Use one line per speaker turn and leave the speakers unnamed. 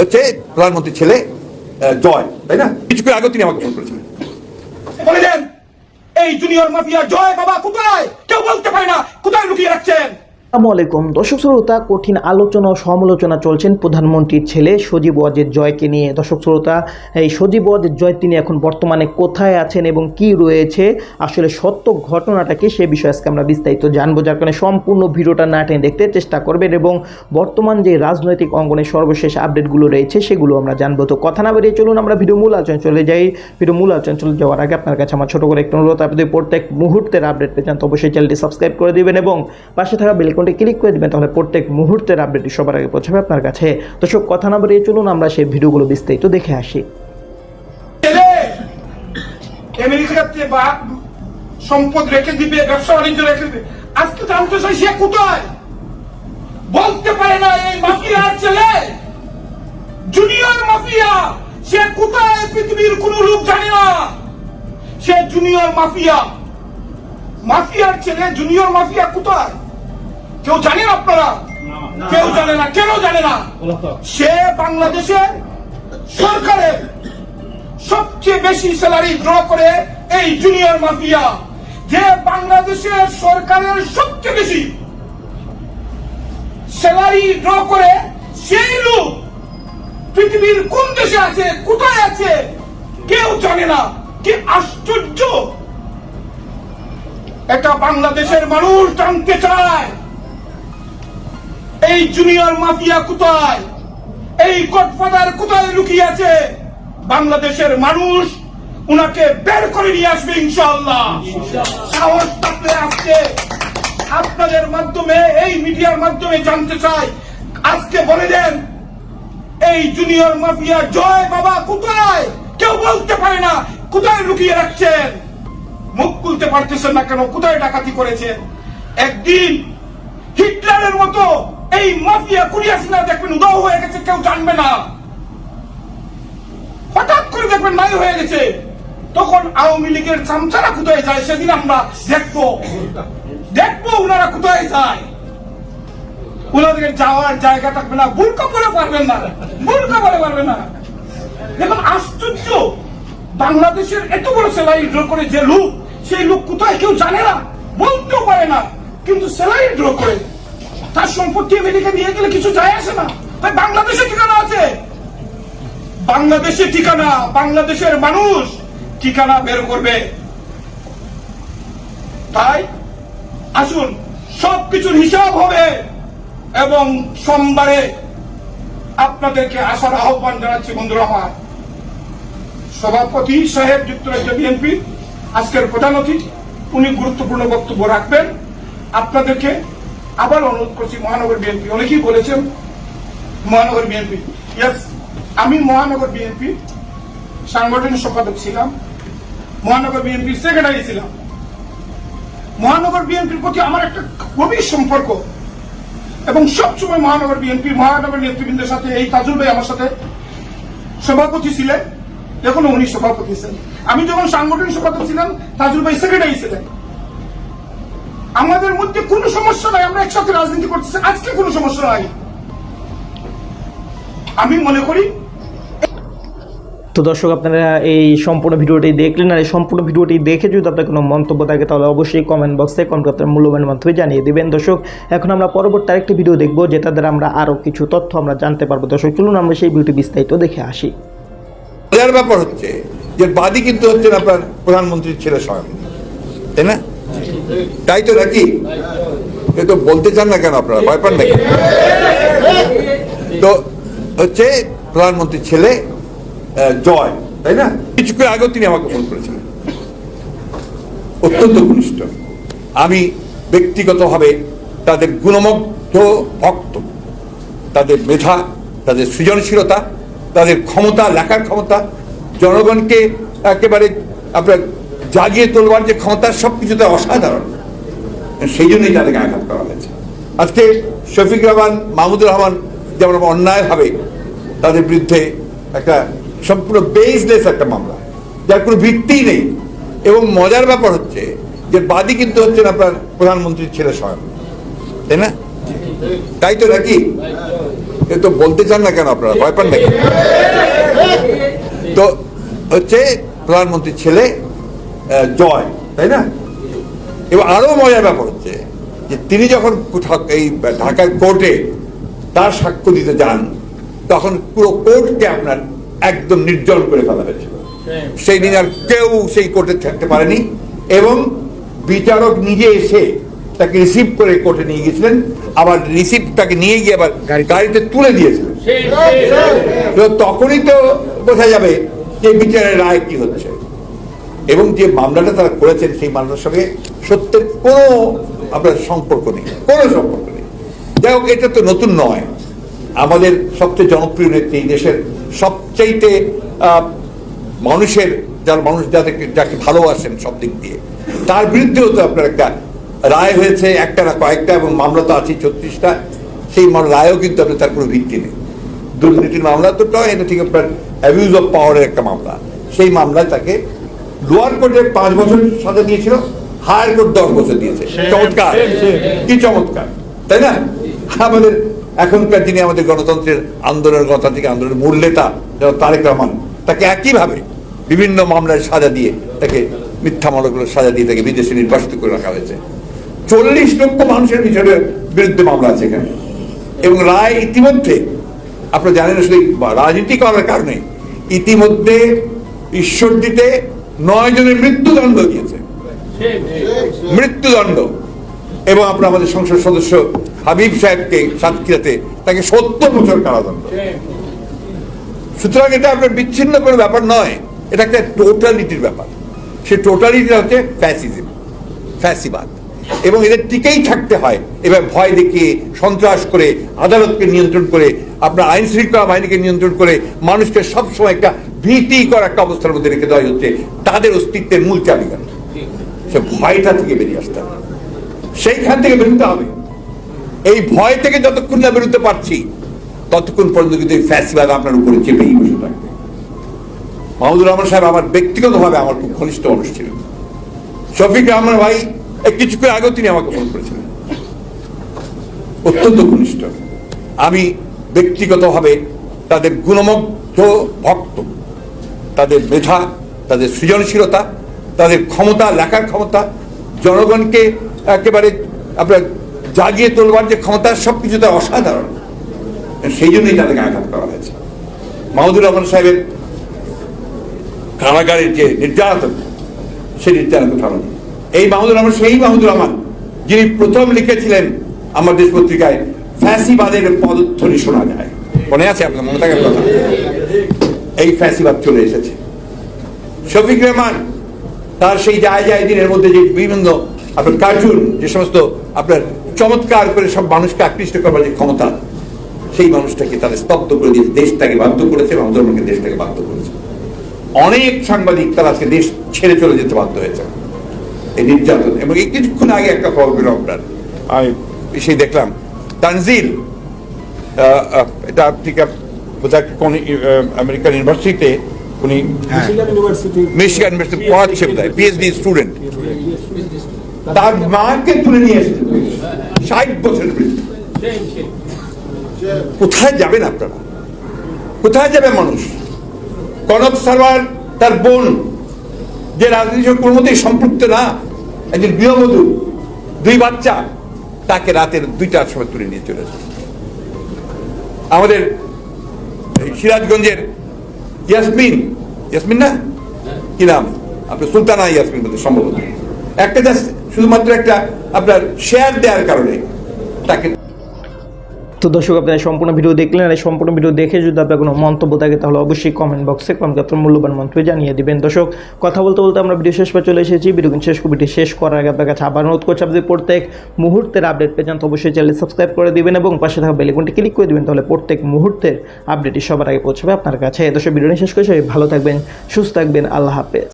হচ্ছে প্রধানমন্ত্রীর ছেলে জয়, তাই না? কিছুক্ষণ আগে তিনি আমাকে ফোন করেছিলেন।
বলে দেন, এই জুনিয়র মাফিয়া জয় বাবা কোথায়? কেউ বলতে পারে না, কোথায় লুকিয়ে রাখছেন?
আসসালামু আলাইকুম। দর্শক শ্রোতা, কঠিন আলোচনা ও সমালোচনা চলছেন প্রধানমন্ত্রীর ছেলে সজীব ওয়াজেদ জয়কে নিয়ে। দর্শক শ্রোতা, এই সজীব ওয়াজেদ জয় তিনি এখন বর্তমানে কোথায় আছেন এবং কি রয়েছে? আসলে সত্য ঘটনাটাকে সে বিষয়ে আজকে আমরা বিস্তারিত জানব। যার কারণে সম্পূর্ণ ভিডিওটা না টেনে দেখতে চেষ্টা করবেন এবং বর্তমান যে রাজনৈতিক অঙ্গনের সর্বশেষ আপডেটগুলো রয়েছে সেগুলো আমরা জানব। তো কথা না বেরিয়ে চলুন, আমরা ভিডিও মূল আলোচনা চলে যাই। ভিডিও মূল আলোচনা চলে যাওয়ার আগে আপনার কাছে আমার ছোটো করে একটু অনুরোধ, আপনি প্রত্যেক মুহূর্তের আপডেট পেয়ে যান, তো অবশ্যই চ্যানেলটি সাবস্ক্রাইব করে দিবেন এবং পাশে থাকা বেলকনটি ক্লিক করে দিবেন, তাহলে প্রত্যেক মুহূর্তের আপডেটটি সবার আগে পৌঁছাবে আপনার কাছে। তো সব কথা না বেরিয়ে চলুন, আমরা সেই ভিডিওগুলো বিস্তারিত দেখে আসি।
সম্পদ রেখে দিবে, ব্যবসা বাণিজ্য রেখে দিবে, আজকে জানতে চাই সে কোথায়? বলতে পারে না এই মাফিয়ার ছেলে। জুনিয়র মাফিয়া, সে কোথায় পৃথিবীর কোন লোক জানে না। সে জুনিয়র মাফিয়া। মাফিয়ার ছেলে জুনিয়র মাফিয়া কোথায়? কেউ জানেন আপনারা? কেউ জানে না। কেন জানে না? সে বাংলাদেশের সরকারের সবচেয়ে বেশি স্যালারি ড্র করে এই জুনিয়র মাফিয়া যে বাংলাদেশের সরকারের সবচেয়ে বেশি স্যালারি ড্র করে সেই লোক পৃথিবীর কোন দেশে আছে, কোথায় আছে, কেউ জানে না। কি আশ্চর্য! এটা বাংলাদেশের মানুষ জানতে চায়। এই জুনিয়র মাফিয়া কোথায়? এই গডফাদার কোথায় লুকিয়ে আছে? বাংলাদেশের মানুষ উনাকে বের করে নিয়ে আসবে ইনশাআল্লাহ। সাহস থাকলে আজকে আপনাদের মাধ্যমে, এই মিডিয়ার মাধ্যমে জানতে চাই। আজকে বলে দেন, এই জুনিয়র মাফিয়া জয় বাবা কোথায়? কেউ বলতে পারে না, কোথায় লুকিয়ে রাখছেন? মুখ খুলতে পারতেছেন না কেন? কোথায় ডাকাতি করেছেন? একদিন হিটলারের মতো এই মাফিয়া কুরিয়াসিনা দেখবেন, উদাও হয়ে গেছে, কেউ জানবে না। হঠাৎ করে দেখবেন নাই হয়ে গেছে। তখন আওয়ামী লীগের চামচারা কোথায় যায়, সেদিন আমরা দেখব। দেখব ওনারা কোথায় যায়। ওনাদের যাওয়ার জায়গা থাকবে না বুলকা পরে পারবেন না। বুলকা পরে পারবে না। দেখুন, আশ্চর্য। বাংলাদেশের এত বড় সেলাই ড্র করে যে লোক, সেই লোক কোথায় কেউ জানে না, বলতেও পারে না, কিন্তু সেলাই ড্র করে সম্পত্তি আমেরিকা নিয়ে গেলে কিছু যায় আসে না। তাই বাংলাদেশে ঠিকানা আছে। বাংলাদেশে ঠিকানা, বাংলাদেশের মানুষ ঠিকানা বের করবে। তাই আসুন, সবকিছুর হিসাব হবে এবং সোমবারে আপনাদেরকে আসার আহ্বান জানাচ্ছি, বন্ধুরা আমার। সভাপতি সাহেব যুক্তরাজ্য বিএনপি, আজকের প্রধান অতিথি, উনি গুরুত্বপূর্ণ বক্তব্য রাখবেন। আপনাদেরকে আবার অনুরোধ করছি মহানগর বিএনপি। অনেকেই বলেছেন মহানগর বিএনপি। ইয়েস আমি মহানগর বিএনপি সাংগঠনিক সম্পাদক ছিলাম। মহানগর বিএনপির সেক্রেটারি ছিলাম। মহানগর বিএনপির প্রতি আমার একটা গভীর সম্পর্ক। এবং সবসময় মহানগর বিএনপি মহানগর নেতৃবৃন্দের সাথে এই তাজুল ভাই আমার সাথে সভাপতি ছিলেন। এখনও উনি সভাপতি ছিলেন। আমি যখন সাংগঠনিক সভাপতি ছিলাম, তাজুল ভাই সেক্রেটারি ছিলেন। আমাদের মধ্যে কোনো সমস্যা নাই আমরা একসাথে রাজনীতি করতেছি আজকে কোনো সমস্যা নাই। আমি মনে করি
তো দর্শক আপনারা এই সম্পূর্ণ ভিডিওটি দেখলেন আর এই সম্পূর্ণ ভিডিওটি দেখে যদি আপনার কোনো মন্তব্য থাকে তাহলে অবশ্যই কমেন্ট বক্সে কমেন্ট আপনার মূল্যবান মাধ্যমে জানিয়ে দেবেন। দর্শক এখন আমরা পরবর্তী আরেকটি ভিডিও দেখব যেটা দ্বারা আমরা আরও কিছু তথ্য আমরা জানতে পারব। দর্শক চলুন আমরা সেই ভিডিওটি বিস্তারিত দেখে আসি।
ব্যাপার হচ্ছে যে বাদী কিন্তু হচ্ছেন আপনার প্রধানমন্ত্রীর ছেলে স্বয়ং তাই না? তাই তো নাকি? তো বলতে চান না কেন আপনারা? ভয় পান নাকি? তো হচ্ছে প্রধানমন্ত্রীর ছেলে জয়, তাই না? কিছুক্ষণ আগেও তিনি আমাকে ফোন করেছিলেন। অত্যন্ত ঘনিষ্ঠ। আমি ব্যক্তিগতভাবে তাদের গুণমুগ্ধ ভক্ত। তাদের মেধা, তাদের সৃজনশীলতা, তাদের ক্ষমতা, লেখার ক্ষমতা, জনগণকে একেবারে আপনার জাগিয়ে তোলবার যে ক্ষমতা সব কিছুতে অসাধারণ। সেই জন্যই তাদেরকে আঘাত করা হয়েছে। আজকে শফিক রহমান, মাহমুদুর রহমান যেমন অন্যায়ভাবে তাদের বিরুদ্ধে একটা সম্পূর্ণ বেসলেস একটা মামলা, যার কোনো ভিত্তি নেই। এবং মজার ব্যাপার হচ্ছে যে বাদী কিন্তু হচ্ছেন আপনার প্রধানমন্ত্রীর ছেলে স্বয়ং। তাই না? তাই তো নাকি? তো বলতে চান না কেন আপনারা? ভয় পান না কেন? তো হচ্ছে প্রধানমন্ত্রীর ছেলে জয় তাই না? এবার আরও মজার ব্যাপার হচ্ছে যে তিনি যখন এই ঢাকার কোর্টে তার সাক্ষ্য দিতে যান তখন পুরো কোর্টকে আপনার একদম নির্জন করে ফেলা হয়েছিল সেই দিন আর কেউ সেই কোর্টে থাকতে পারেনি এবং বিচারক নিজে এসে তাকে রিসিভ করে কোর্টে নিয়ে গেছিলেন আবার রিসিভ তাকে নিয়ে গিয়ে আবার গাড়িতে তুলে দিয়েছিলেন। তো তখনই তো বোঝা যাবে যে বিচারের রায় কি হচ্ছে। এবং যে মামলাটা তারা করেছেন সেই মামলার সঙ্গে সত্যের কোনো আপনার সম্পর্ক নেই, কোনো সম্পর্ক নেই। যাই হোক, এটা তো নতুন নয়। আমাদের সবচেয়ে জনপ্রিয় নেত্রী দেশের সবচাইতে মানুষের যার মানুষ যাদেরকে, যাকে ভালোবাসেন সব দিক দিয়ে, তার বিরুদ্ধেও তো আপনার একটা রায় হয়েছে, একটা না কয়েকটা, এবং মামলা তো আছে ছত্রিশটা। সেই রায়ও কিন্তু আপনার তার কোনো ভিত্তি নেই। দুর্নীতির মামলা তো এটা ঠিক আপনার অ্যাবিউজ অফ পাওয়ারের একটা মামলা। সেই মামলায় তাকে লোয়ার কোর্টে পাঁচ বছর সাজা দিয়েছিল হায়ার কোর্ট দশ বছর দিয়েছে। চমৎকার। কি চমৎকার। তাই না? আমাদের এখনকার দিনে আমাদের গণতন্ত্রের আন্দোলনের গণতান্ত্রিক আন্দোলনের মূল নেতা তারেক রহমান তাকে একইভাবে বিভিন্ন মামলায় সাজা দিয়ে তাকে মিথ্যা মামলাগুলো সাজা দিয়ে তাকে বিদেশে নির্বাসিত করে রাখা হয়েছে। চল্লিশ লক্ষ মানুষের পিছনে বিরুদ্ধে মামলা আছে এখানে। এবং রায় ইতিমধ্যে আপনারা জানেন আসলে রাজনীতি করার কারণে ইতিমধ্যে ঈশ্বর দিতে নয় জনের মৃত্যুদণ্ড দিয়েছে। মৃত্যুদণ্ড। এবং আপনার আমাদের সংসদ সদস্য হাবিব সাহেবকে সাতক্ষীরাতে তাকে সত্তর বছর কারাদণ্ড। সুতরাং এটা আপনার বিচ্ছিন্ন কোনো ব্যাপার নয়। এটা একটা টোটালিটির ব্যাপার। সে টোটালিটি হচ্ছে ফ্যাসিজম ফ্যাসিবাদ। এবং এদের টিকেই থাকতে হয়। এবার ভয় দেখিয়ে সন্ত্রাস করে, আদালতকে নিয়ন্ত্রণ করে, আপনার আইন শৃঙ্খলা বাহিনীকে নিয়ন্ত্রণ করে মানুষকে সবসময় একটা ভীতিকর একটা অবস্থার মধ্যে রেখে দেওয়া হচ্ছে। তাদের অস্তিত্বের মূল চাবিকাঠি। সে ভয়টা থেকে বেরিয়ে আসতে হবে। সেইখান থেকে বেরোতে হবে। এই ভয় থেকে যতক্ষণ না বেরোতে পারছি, ততক্ষণ পর্যন্ত কিন্তু ফ্যাসিবাদ আপনার উপরে চেপেই বসে থাকবে। মাহমুদুর রহমান সাহেব আমার ব্যক্তিগতভাবে আমার খুব ঘনিষ্ঠ মানুষ ছিলেন। শফিক রহমান ভাই কিছুক্ষণ আগেও তিনি আমাকে ফোন করেছিলেন। অত্যন্ত ঘনিষ্ঠ। আমি ব্যক্তিগতভাবে তাদের গুণমুগ্ধ ভক্ত, তাদের মেধা, তাদের সৃজনশীলতা, তাদের ক্ষমতা, লেখার ক্ষমতা, জনগণকে একেবারে আপনার জাগিয়ে তোলবার যে ক্ষমতা, সবকিছু তার অসাধারণ। সেই জন্যই তাদেরকে আঘাত করা হয়েছে। মাহমুদুর রহমান সাহেবের কারাগারের যে নির্যাতন, সেই নির্যাতন উঠানো এই মাহমুদুর রহমান, সেই মাহমুদুর রহমান, যিনি প্রথম লিখেছিলেন আমার দেশ পত্রিকায়, ফ্যাসিবাদের পদধ্বনি শোনা যায়। মনে আছে আপনার, মনে থাকার কথা? এই ফ্যাসিবাদ চলে এসেছে। শফিক রহমান, তার সেই যায় যায় দিনের মধ্যে যে বিভিন্ন আপনার কার্টুন যে সমস্ত আপনার চমৎকার করে সব মানুষকে আকৃষ্ট করবার যে ক্ষমতা, সেই মানুষটাকে তারা স্তব্ধ করে দিয়ে দেশটাকে বাধ্য করেছে এবং ধর্মকে দেশটাকে বাধ্য করেছে। অনেক সাংবাদিক তারা আজকে দেশ ছেড়ে চলে যেতে বাধ্য হয়েছে। এই নির্যাতন। এবং এই কিছুক্ষণ আগে একটা খবর পেল আপনার। আমি সেই দেখলাম। তানজিল এটা বোধহয় কোন আমেরিকান ইউনিভার্সিটিতে উনি
মিশিগান ইউনিভার্সিটি
পড়াচ্ছে বোধ হয় পিএইচডি স্টুডেন্ট তার মাকে তুলে নিয়ে এসেছে। ষাট বৃদ্ধ। কোথায় যাবেন আপনারা? কোথায় যাবে মানুষ? কনক সারওয়ার তার বোন। যে রাজনীতির সঙ্গে কোনো মতেই সম্পৃক্ত না, একজন গৃহবধূ, দুই বাচ্চা, তাকে রাতের দুইটার সময় তুলে নিয়ে চলে যায়। আমাদের সিরাজগঞ্জের ইয়াসমিন ইয়াসমিন না? কি নাম? আপনার সুলতানা ইয়াসমিন বলতে সম্ভবত। একটা জাস্ট শুধুমাত্র একটা আপনার শেয়ার দেওয়ার কারণে তাকে
তো দর্শক, আপনারা সম্পূর্ণ ভিডিও দেখলেন আর এই সম্পূর্ণ ভিডিও দেখে যদি আপনার কোনো মন্তব্য থাকে, তাহলে অবশ্যই কমেন্ট বক্সে কমেন্ট আপনার মূল্যবান মন্তব্য জানিয়ে দিবেন। দর্শক, কথা বলতে বলতে আমরা ভিডিও শেষ পর চলে এসেছি। ভিডিও শেষ ভিডিও শেষ করার আগে আপনার কাছে আবার অনুরোধ করছি, আপনি প্রত্যেক মুহূর্তের আপডেট পেয়ে তো অবশ্যই চ্যানেল সাবস্ক্রাইব করে দিবেন এবং পাশে থাকা বেলিকনটি ক্লিক করে দিবেন, তাহলে প্রত্যেক মুহূর্তের আপডেটই সবার আগে পৌঁছাবে আপনার কাছে। দর্শক ভিডিও শেষ করে, সবাই ভালো থাকবেন, সুস্থ থাকবেন, আল্লাহ হাফেজ।